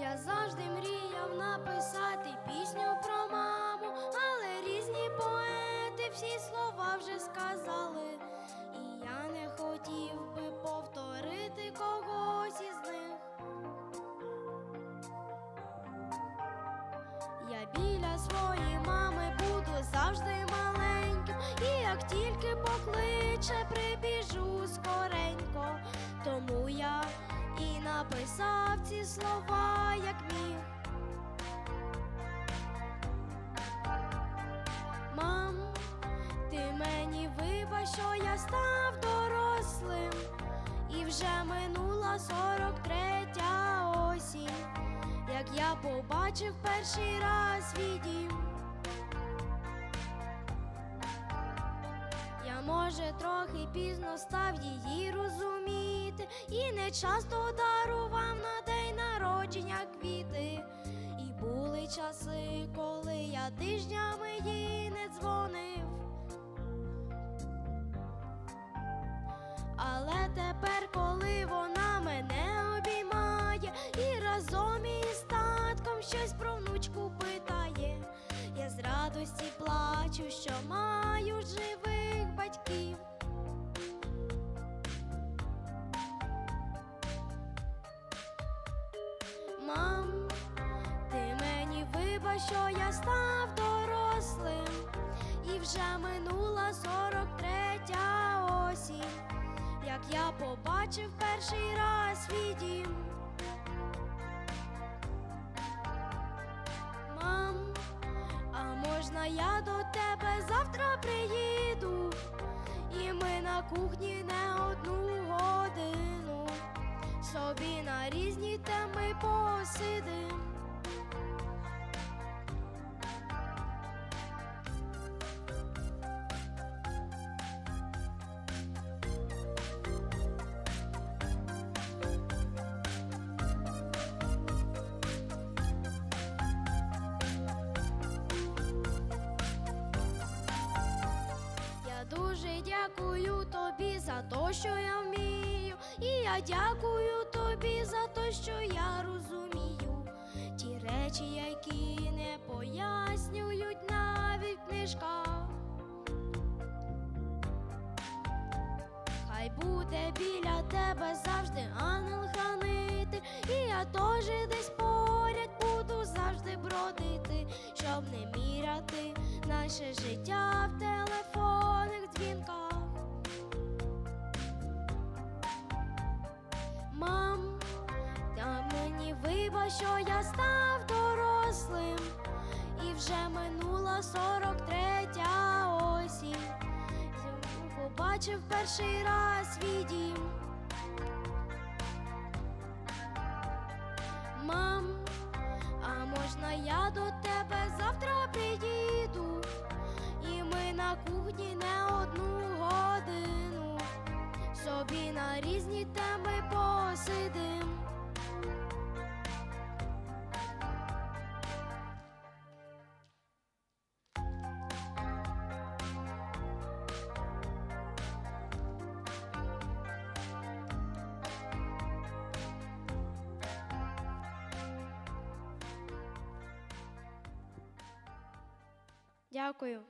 Я завжди мріяв написати пісню про маму, але різні поети всі слова вже сказали. Своєї мами буду завжди маленьким, і як тільки покличе, прибіжу скоренько. Тому я і написав ці слова, я побачив перший раз свій. Я, може, трохи пізно став її розуміти, і не часто дарував на день народження квіти. І були часи, коли я тижнями їй не дзвонив. Але тепер, коли вона мене щось про внучку питає, я з радості плачу, що маю живих батьків. Мам, ти мені вибач, що я став дорослим, і вже минула сорок третя осінь, як я побачив перший раз тебе завтра приїду, і ми на кухні не одну годину собі на різні теми посидим. Дуже дякую тобі за те, що я вмію, і я дякую тобі за те, що я розумію. Ті речі, які не пояснюють навіть в книжках. Хай буде біля тебе завжди ангел хранити, і я теж десь поряд буду завжди бродити, щоб не міряти наше життя в телефонних що я став дорослим, і вже минула сорок третя осінь. Побачив перший раз свій дім. Дякую.